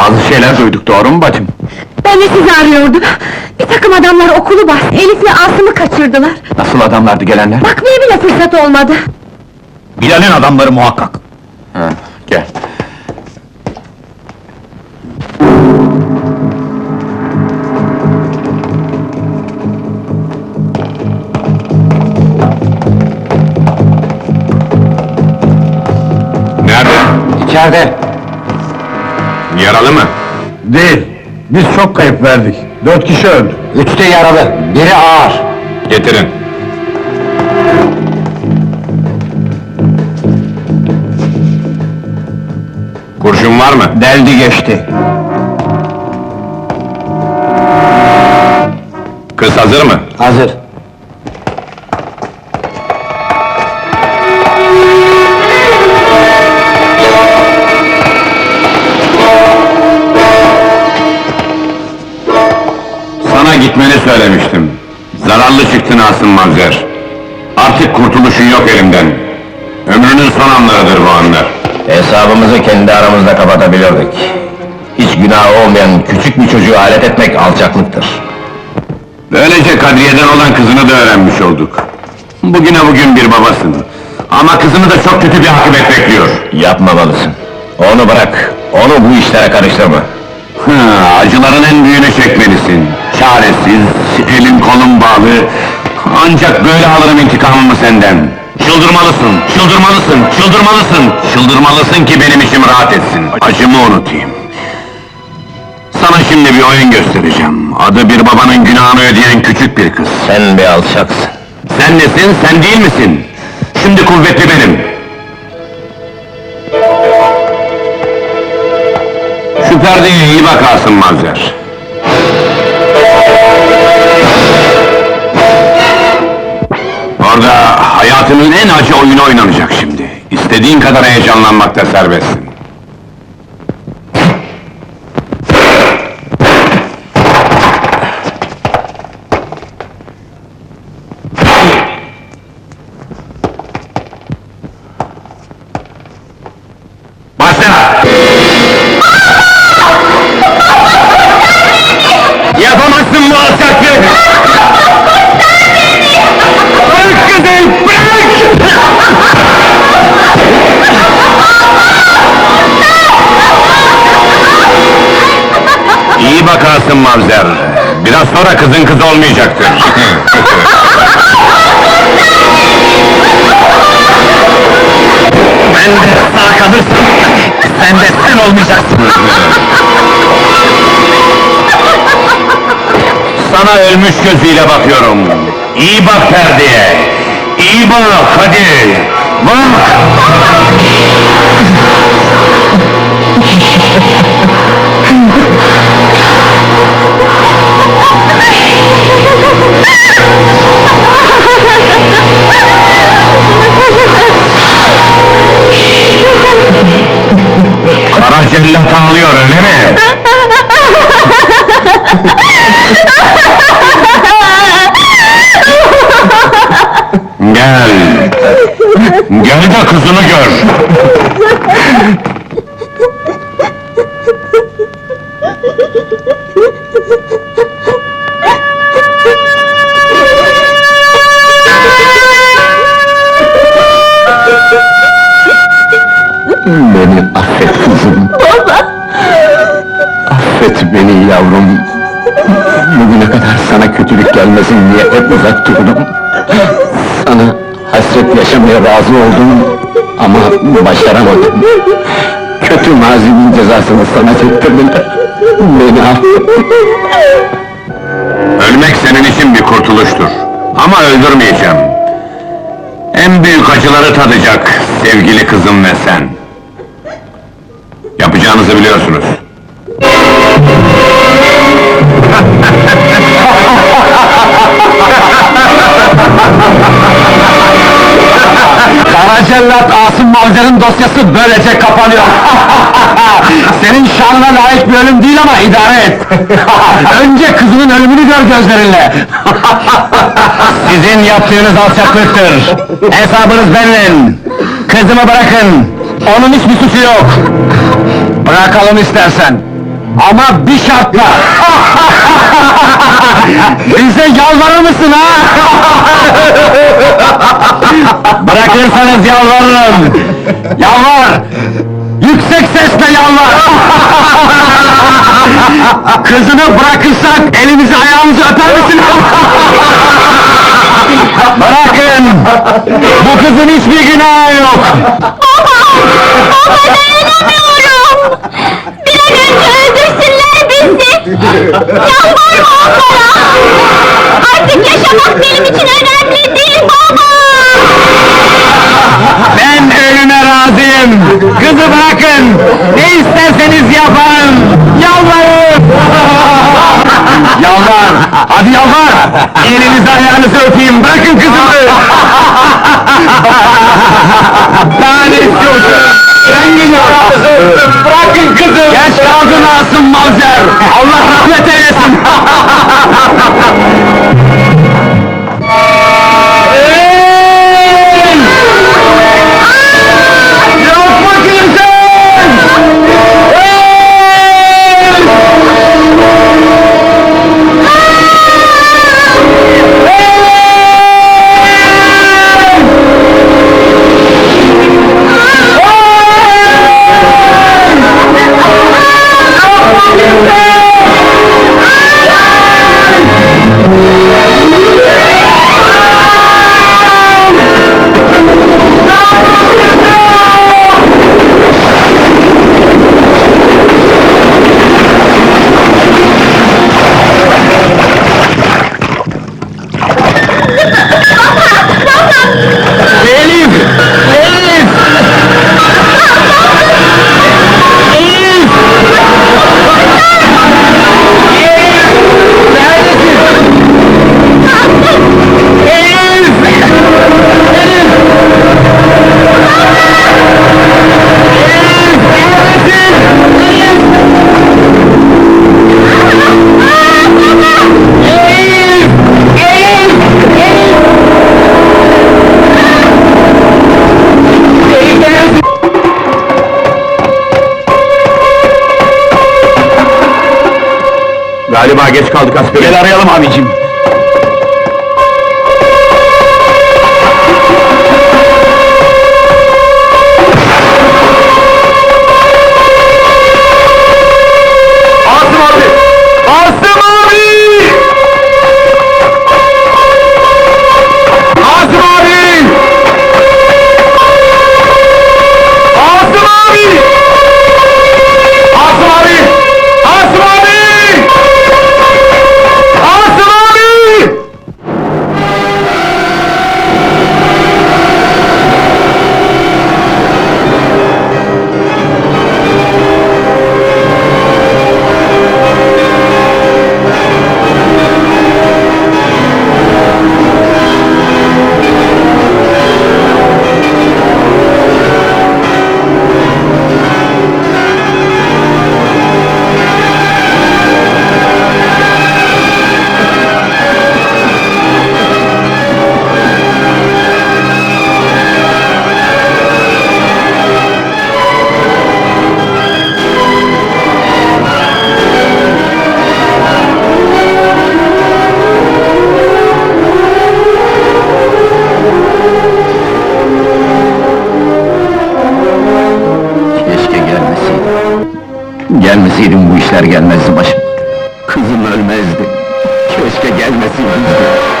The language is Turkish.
Bazı şeyler duyduk, doğru mu bacım? Ben de sizi arıyordum. Bir takım adamlar okulu bas, Elif'le Asım'ı kaçırdılar. Nasıl adamlardı gelenler? Bakmaya bile fırsat olmadı. Bilal'in adamları muhakkak. Ha, gel. Nerede? İçeride. Yaralı mı? Değil. Biz çok kayıp verdik. Dört kişi öldü. Üçte yaralı, biri ağır. Getirin. Kurşun var mı? Deldi geçti. Kız hazır mı? Hazır. Gitmeni söylemiştim. Zararlı çıktın Asım Mavzer. Artık kurtuluşun yok elimden. Ömrünün son anlarıdır bu anlar. Hesabımızı kendi aramızda kapatabilirdik. Hiç günahı olmayan küçük bir çocuğu alet etmek alçaklıktır. Böylece Kadriye'den olan kızını da öğrenmiş olduk. Bugüne bugün bir babasın. Ama kızını da çok kötü bir akıbet bekliyor. Yapmamalısın. Onu bırak, onu bu işlere karıştırma. Acıların en büyüğünü çekmelisin. Çaresiz, elin kolun bağlı. Ancak böyle alırım intikamımı senden. Çıldırmalısın, çıldırmalısın, çıldırmalısın. Çıldırmalısın ki benim içim rahat etsin. Acımı unutayım. Sana şimdi bir oyun göstereceğim. Adı bir babanın günahını ödeyen küçük bir kız. Sen bir alçaksın. Sen nesin, sen değil misin? Şimdi kuvvetli benim. Şu perdeye iyi bakarsın Mazzer. Orada hayatının en acı oyunu oynanacak şimdi. İstediğin kadar heyecanlanmakta serbestsin. İyi bakarsın Mavzer. Biraz sonra kızın kız olmayacaktır. Ben de sağ kalırsam, sen de sen olmayacaksın. Sana ölmüş gözüyle bakıyorum. İyi bak perdeye. İyi bak hadi. Bak. Gel. Gel de kızını gör. Beni affet kızım. Baba! Affet beni yavrum. Bugüne kadar sana kötülük gelmesin diye hep uzak durdum. Hasret yaşamaya razı oldum ama başaramadım. Kötü mazimin cezasını sana çektirdiler. Beni affet. Ölmek senin için bir kurtuluştur. Ama öldürmeyeceğim. En büyük acıları tadacak sevgili kızım ve sen. Yapacağınızı biliyorsunuz. Cellat Asım Mavzer'in dosyası böylece kapanıyor. Senin şanına layık bir ölüm değil ama idare et. Önce kızının ölümünü gör gözlerinle. Sizin yaptığınız alçaklıktır. Hesabınız benimle. Kızımı bırakın. Onun hiçbir suçu yok. Bırakalım istersen. Ama bir şartla! Bize yalvarır mısın ha? Bırakırsanız yalvarırım! Yalvar! Yüksek sesle yalvar! Kızını bırakırsak elimizi ayağımızı öper misin? Bırakın! Bu kızın hiçbir günahı yok! Baba dayanamıyorum! Bir an önce öldürsünler bizi! Yalvarma onlara! Artık yaşamak benim için önemli değil baba! Ben ölüme razıyım! Kızı bırakın! Ne isterseniz yapın! Yalvarın! Yalvar! Hadi yalvar! Elinizi ayağınızı öpeyim, bırakın kızımı! Ne istiyorsun? Sen gidiyorsun! Bırakın kızı! Geç kaldın Asım Mavzer! Allah rahmet eylesin! Galiba geç kaldık askeri. Gel arayalım abicim. Gelmeseydim bu işler gelmezdi başıma. Kızım ölmezdi. Keşke gelmeseydim.